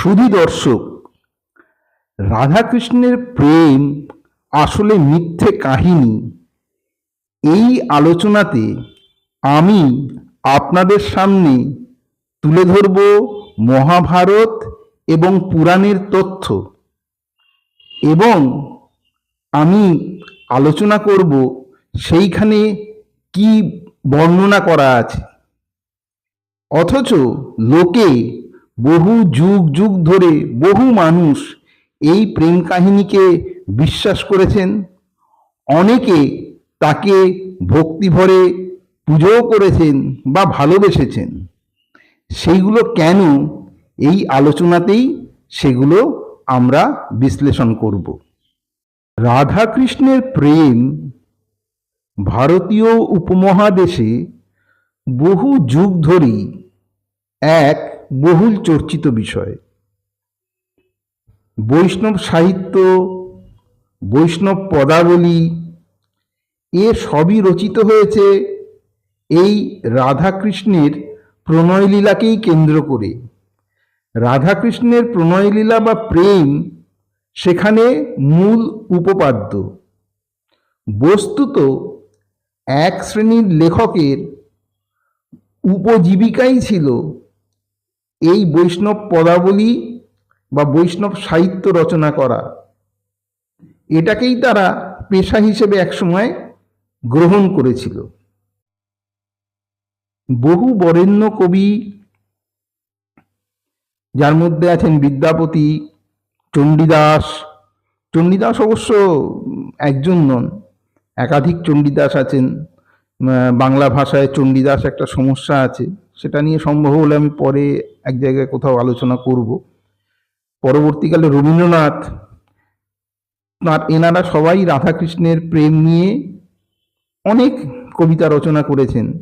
সুধী দর্শক, রাধাকৃষ্ণের প্রেম আসলে মিথ্যে কাহিনী। এই আলোচনাতে আমি আপনাদের সামনে তুলে ধরব মহাভারত এবং পুরাণের তথ্য এবং আমি আলোচনা করব সেইখানে কি বর্ণনা করা আছে। অথচ লোকে বহু যুগ যুগ ধরে বহু মানুষ এই প্রেম কাহিনীকে বিশ্বাস করেছেন। অনেকে তাকে ভক্তিভরে পুজোও করেছেন বা ভালোবেসেছেন। সেইগুলো কেন এই আলোচনাতেই সেগুলো আমরা বিশ্লেষণ করব। রাধাকৃষ্ণের প্রেম ভারতীয় উপমহাদেশে বহু যুগ ধরেই এক বহুল চর্চিত বিষয়। বৈষ্ণব সাহিত্য, বৈষ্ণব পদাবলী, এ সবই রচিত হয়েছে এই রাধাকৃষ্ণের প্রণয়লীলাকেই কেন্দ্র করে। রাধাকৃষ্ণের প্রণয়লীলা বা প্রেম সেখানে মূল উপপাদ্য। বস্তুত এক শ্রেণির লেখকের উপজীবিকাই ছিল এই বৈষ্ণব পদাবলী বা বৈষ্ণব সাহিত্য রচনা করা, এটাকেই তারা পেশা হিসেবে একসময় গ্রহণ করেছিল। বহু বরেণ্য কবি, যার মধ্যে আছেন বিদ্যাপতি, চণ্ডীদাস চণ্ডীদাস অবশ্য একজন নন, একাধিক চণ্ডীদাস আছেন। বাংলা ভাষায় চণ্ডীদাস একটা সমস্যা আছে, সেটা নিয়ে সম্ভব হলে আমি পরে এক জায়গায় কোথাও আলোচনা করব। পরবর্তীকালে রবীন্দ্রনাথ, তাঁর এনারা সবাই রাধাকৃষ্ণের প্রেম নিয়ে অনেক কবিতা রচনা করেছেন।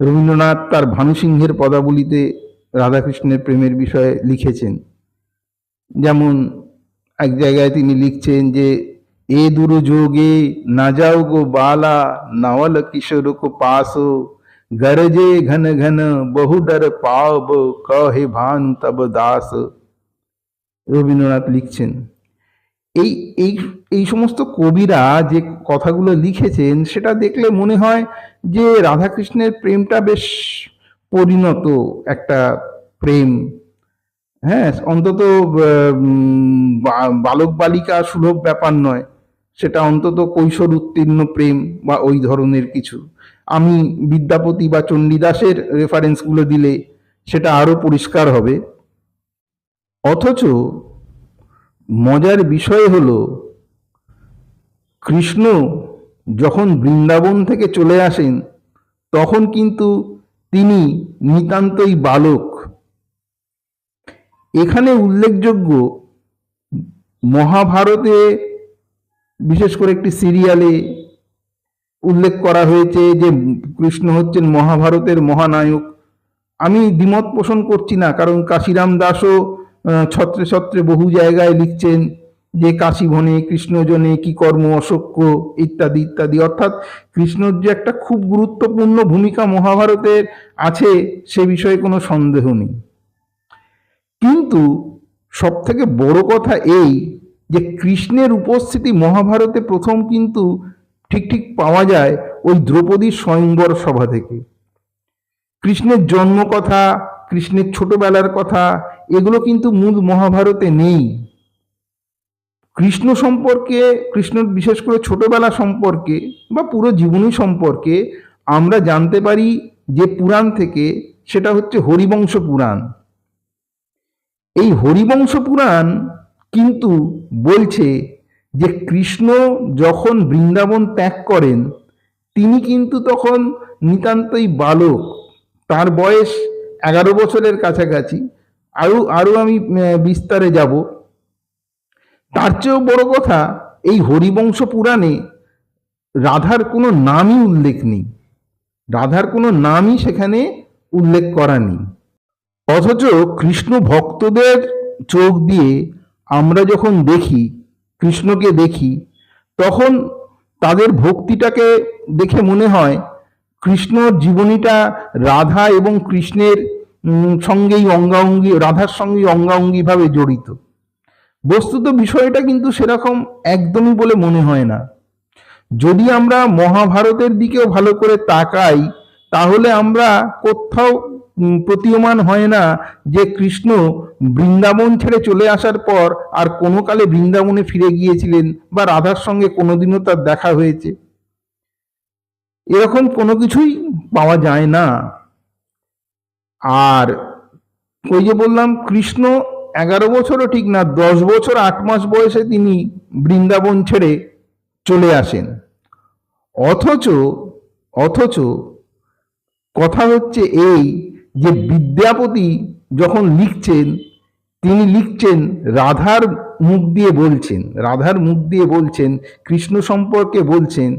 রবীন্দ্রনাথ তার ভানুসিংহের পদাবলিতে রাধাকৃষ্ণের প্রেমের বিষয়ে লিখেছেন। যেমন এক জায়গায় তিনি লিখছেন যে এ দুর্যোগে না যাও গো বালা নাওল কিশোর কো পাসো। গরজে ঘন ঘন বহু ডর পাব, কহে ভানু তব দাস। রবীন্দ্রনাথ লিখছেন, এই এই এই সমস্ত কবিরা যে কথাগুলো লিখেছেন, সেটা দেখলে মনে হয় যে রাধাকৃষ্ণের প্রেমটা বেশ পরিণত একটা প্রেম। হ্যাঁ অন্তত বালক বালিকা সুলভ ব্যাপার নয়। সেটা অন্তত কৈশোর উত্তীর্ণ প্রেম বা ওই ধরনের কিছু। আমি বিদ্যাপতি বা চণ্ডীদাসের রেফারেন্সগুলো দিলে সেটা আরও পরিষ্কার হবে। অথচ মজার বিষয় হল, কৃষ্ণ যখন বৃন্দাবন থেকে চলে আসেন, তখন কিন্তু তিনি নিতান্তই বালক। এখানে উল্লেখযোগ্য মহাভারতে বিশেষ করে একটি সিরিয়ালে উল্লেখ করা হয়েছে যে কৃষ্ণ হচ্ছেন মহাভারতের মহানায়ক। আমি দ্বিমত পোষণ করছি না, কারণ কাশিরাম দাসও ছত্রে ছত্রে বহু জায়গায় লিখছেন যে কাশীবনে কৃষ্ণজনে কি কর্ম অশক্য ইত্যাদি ইত্যাদি। অর্থাৎ কৃষ্ণর যে একটা খুব গুরুত্বপূর্ণ ভূমিকা মহাভারতের আছে, সে বিষয়ে কোনো সন্দেহ নেই। কিন্তু সব থেকে বড় কথা এই যে কৃষ্ণের উপস্থিতি মহাভারতে প্রথম কিন্তু ঠিক ঠিক পাওয়া যায় ওই দ্রৌপদীর স্বয়ংবর সভা থেকে। কৃষ্ণের জন্ম কথা কৃষ্ণের ছোটবেলার কথা, এগুলো কিন্তু মূল মহাভারতে নেই। কৃষ্ণ সম্পর্কে, কৃষ্ণ বিশেষ করে ছোটবেলা সম্পর্কে বা পুরো জীবনী সম্পর্কে আমরা জানতে পারি যে পুরাণ থেকে সেটা হচ্ছে হরিবংশ পুরাণ। এই হরিবংশ পুরাণ কিন্তু বলছে যে কৃষ্ণ যখন বৃন্দাবন ত্যাগ করেন, তিনি কিন্তু তখন নিতান্তই বালক। তার বয়স এগারো বছরের কাছাকাছি। আরও আরও আমি বিস্তারে যাব। তার চেয়েও বড় কথা, এই হরিবংশ পুরাণে রাধার কোনো নামই উল্লেখ নেই। রাধার কোনো নামই সেখানে উল্লেখ করা নেই। অথচ কৃষ্ণ ভক্তদের চোখ দিয়ে আমরা যখন দেখি, কৃষ্ণকে দেখি, তখন তাদের ভক্তিটাকে দেখে মনে হয় কৃষ্ণর জীবনীটা রাধা এবং কৃষ্ণের সঙ্গেই অঙ্গাঙ্গি, রাধার সঙ্গেই অঙ্গাঙ্গিভাবে জড়িত। বস্তুত বিষয়টা কিন্তু সেরকম একদমই বলে মনে হয় না। যদি আমরা মহাভারতের দিকেও ভালো করে তাকাই, তাহলে আমরা কোথাও প্রতীয়মান হয় না যে কৃষ্ণ বৃন্দাবন ছেড়ে চলে আসার পর আর কোনো কালে বৃন্দাবনে ফিরে গিয়েছিলেন বা রাধার সঙ্গে কোনোদিনও তার দেখা হয়েছে। এরকম কোনো কিছুই পাওয়া যায় না। আর ওই যে বললাম, কৃষ্ণ এগারো বছরও ঠিক না, দশ বছর, আট মাস বয়সে তিনি বৃন্দাবন ছেড়ে চলে আসেন। অথচ অথচ কথা হচ্ছে এই যে বিদ্যাপতি যখন লিখছেন, তিনি লিখছেন রাধার মুখ দিয়ে বলছেন, রাধার মুখ দিয়ে বলছেন, কৃষ্ণ সম্পর্কে বলছেন,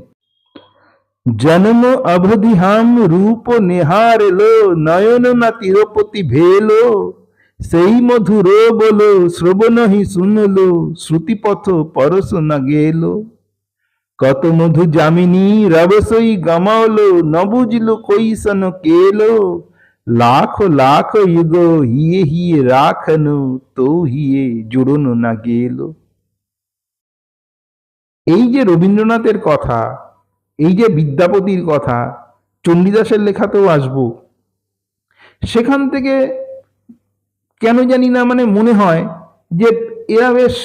জন্ম অবধি হাম রূপ নেহার লো নয়ন না তিরুপতি ভেলো, সেই মধুর বলো, শ্রবণ হি শুনলো, শ্রুতিপথ পরশ না গেলো। কত মধু যামিনী রবসই গমাওলো ন বুঝলো কইসন কেলো লাখ লাখ যুগ হিয়ে হিয়ে রাখনু তো হিয়ে জুড়নো না গেলো এই যে রবীন্দ্রনাথের কথা, এই যে বিদ্যাপতির কথা, চণ্ডীদাসের লেখাতেও আসব, সেখান থেকে কেন জানি না মানে মনে হয় যে এরা বেশ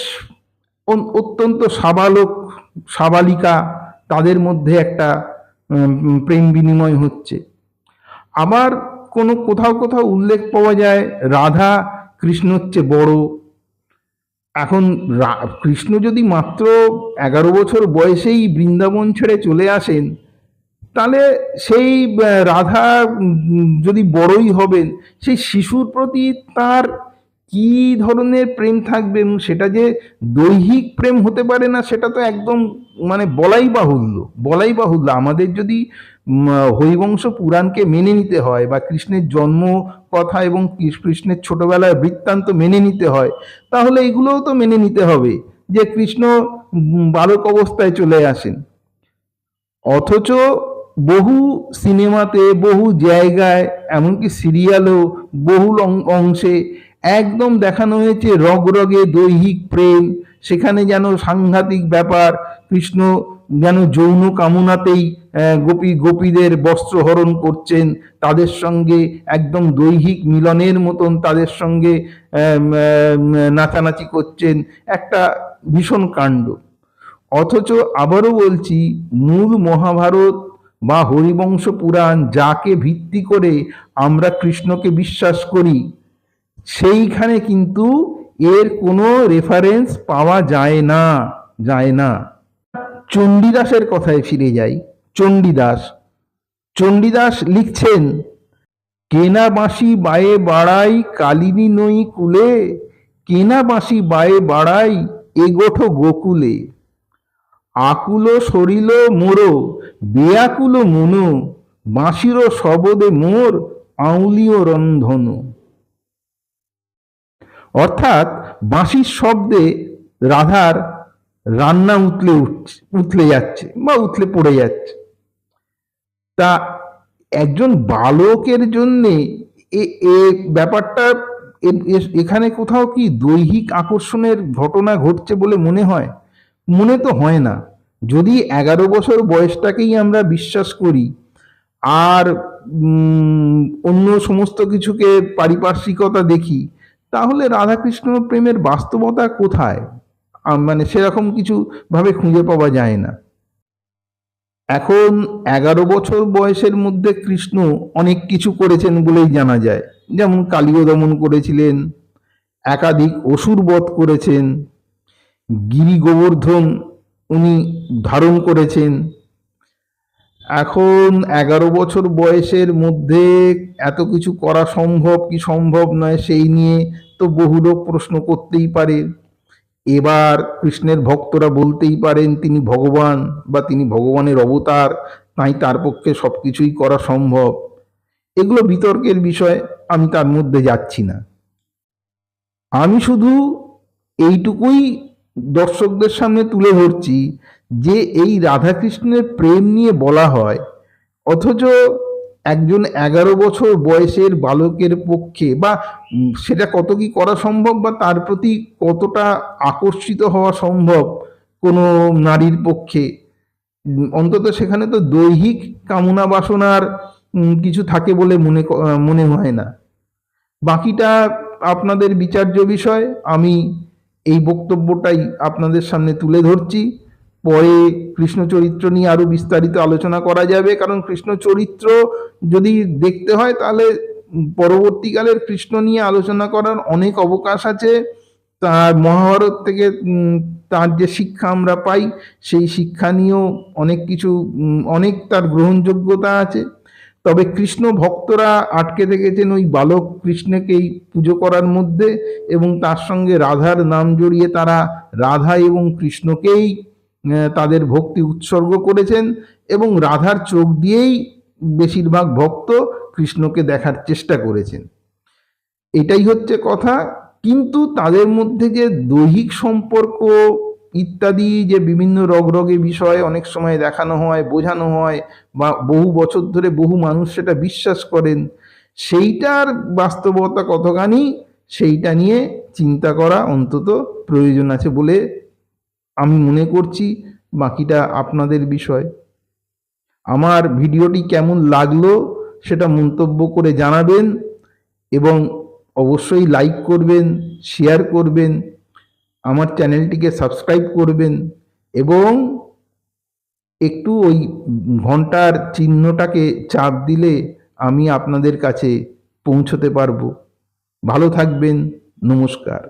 অত্যন্ত সাবালক, সাবালিকা, তাদের মধ্যে একটা প্রেম বিনিময় হচ্ছে। আবার কোনো কোথাও কোথাও উল্লেখ পাওয়া যায়, রাধা কৃষ্ণ হচ্ছে বড়। এখন কৃষ্ণ যদি মাত্র এগারো বছর বয়সেই বৃন্দাবন ছেড়ে চলে আসেন, তাহলে সেই রাধা যদি বড়ই হবেন, সেই শিশুর প্রতি তার কি ধরনের প্রেম থাকবে? সেটা যে দৈহিক প্রেম হতে পারে না, সেটা তো একদম মানে বলাই বাহুল্য বলাই বাহুল্য। আমাদের যদি হরিবংশ পুরাণকে মেনে নিতে হয় বা কৃষ্ণের জন্ম কথা এবং কৃষ্ণের ছোটবেলায় বৃত্তান্ত মেনে নিতে হয়, তাহলে এগুলোও তো মেনে নিতে হবে যে কৃষ্ণ বালক অবস্থায় চলে আসেন। অথচ বহু সিনেমাতে, বহু জায়গায়, এমনকি সিরিয়ালও বহু লং- অংশে একদম দেখানো হয়েছে রগরগে দৈহিক প্রেম, সেখানে যেন সাংঘাতিক ব্যাপার, কৃষ্ণ যেন যৌন কামনাতেই গোপী, গোপীদের বস্ত্রহরণ করছেন তাদের সঙ্গে একদম দৈহিক মিলনের মতন তাদের সঙ্গে নাচানাচি করছেন। একটা ভীষণ কাণ্ড। অথচ আবারও বলছি, মূল মহাভারত বা হরিবংশ পুরাণ যাকে ভিত্তি করে আমরা কৃষ্ণকে বিশ্বাস করি, সেইখানে কিন্তু এর কোনো রেফারেন্স পাওয়া যায় না যায় না। চণ্ডীদাসের কথায় ফিরে যাই। চণ্ডীদাস চণ্ডীদাস লিখছেন, কেনা বাঁশি বায়ে বাড়াই কালিনী নই কুলে, কেনা বাঁশি বায়ে বাড়াই এগোঠো গোকুলে। আকুল সরিল মোরো, বেয়াকুল মনো, বাঁশির শবদে মোর, আউলিও রন্ধন। অর্থাৎ বাঁশির শব্দে রাধার রান্না উতলে উঠছে, উতলে যাচ্ছে বা উতলে পড়ে যাচ্ছে। তা একজন বালকের জন্যে এ- ব্যাপারটা এখানে কোথাও কি দৈহিক আকর্ষণের ঘটনা ঘটছে বলে মনে হয়? মনে তো হয় না। যদি এগারো বছর বয়সটাকেই আমরা বিশ্বাস করি, আর অন্য সমস্ত কিছুকে পারিপার্শ্বিকতা দেখি, তাহলে রাধাকৃষ্ণ প্রেমের বাস্তবতা কোথায়? মানে সেরকম কিছু ভাবে খুঁজে পাওয়া যায় না। এখন এগারো বছর বয়সের মধ্যে কৃষ্ণ অনেক কিছু করেছেন বলেই জানা যায়। যেমন কালীয় দমন করেছিলেন, একাধিক অসুর বধ করেছেন, গিরি গোবর্ধন উনি ধারণ করেছেন। এখন এগারো বছর বয়সের মধ্যে এত কিছু করা সম্ভব কি সম্ভব নয়, সেই নিয়ে তো বহু লোক প্রশ্ন করতেই পারে। এবার কৃষ্ণের ভক্তরা বলতেই পারেন, তিনি ভগবান বা তিনি ভগবানের অবতার, তাই তার পক্ষে সব কিছুই করা সম্ভব। এগুলো বিতর্কের বিষয়, আমি তার মধ্যে যাচ্ছি না। আমি শুধু এইটুকুই দর্শকদের সামনে তুলে ধরছি যে এই রাধাকৃষ্ণের প্রেম নিয়ে বলা হয়, অথচ একজন এগারো বছর বয়সের বালকের পক্ষে বা সেটা কত কি করা সম্ভব বা তার প্রতি কতটা আকর্ষিত হওয়া সম্ভব কোনো নারীর পক্ষে? অন্তত সেখানে তো দৈহিক কামনা বাসনার কিছু থাকে বলে মনে মনে হয় না। বাকিটা আপনাদের বিচার্য বিষয়। আমি এই বক্তব্যটাই আপনাদের সামনে তুলে ধরছি। পরে কৃষ্ণ চরিত্র নিয়ে আরও বিস্তারিত আলোচনা করা যাবে, কারণ কৃষ্ণ চরিত্র যদি দেখতে হয় তাহলে পরবর্তীকালের কৃষ্ণ নিয়ে আলোচনা করার অনেক অবকাশ আছে। তার মহাভারত থেকে তার যে শিক্ষা আমরা পাই, সেই শিক্ষা নিয়েও অনেক কিছু অনেক তার গ্রহণযোগ্যতা আছে। তবে কৃষ্ণ ভক্তরা আটকে থেকেছেন ওই বালক কৃষ্ণকেই পুজো করার মধ্যে এবং তার সঙ্গে রাধার নাম জড়িয়ে তারা রাধা এবং কৃষ্ণকেই তাদের ভক্তি উৎসর্গ করেছেন এবং রাধার চোখ দিয়েই বেশিরভাগ ভক্ত কৃষ্ণকে দেখার চেষ্টা করেছেন। এটাই হচ্ছে কথা। কিন্তু তাদের মধ্যে যে দৈহিক সম্পর্ক ইত্যাদি, যে বিভিন্ন রগরগে বিষয়ে অনেক সময় দেখানো হয়, বোঝানো হয় বা বহু বছর ধরে বহু মানুষ সেটা বিশ্বাস করেন, সেইটার বাস্তবতা কতখানি, সেইটা নিয়ে চিন্তা করা অন্তত প্রয়োজন আছে বলে আমি মনে করছি। বাকিটা আপনাদের বিষয়। আমার ভিডিওটি কেমন লাগল সেটা মন্তব্য করে জানাবেন এবং অবশ্যই লাইক করবেন শেয়ার করবেন, আমার চ্যানেলটিকে সাবস্ক্রাইব করবেন এবং একটু ওই ঘণ্টার চিহ্নটাকে চাপ দিলে আমি আপনাদের কাছে পৌঁছতে পারব। ভালো থাকবেন, নমস্কার।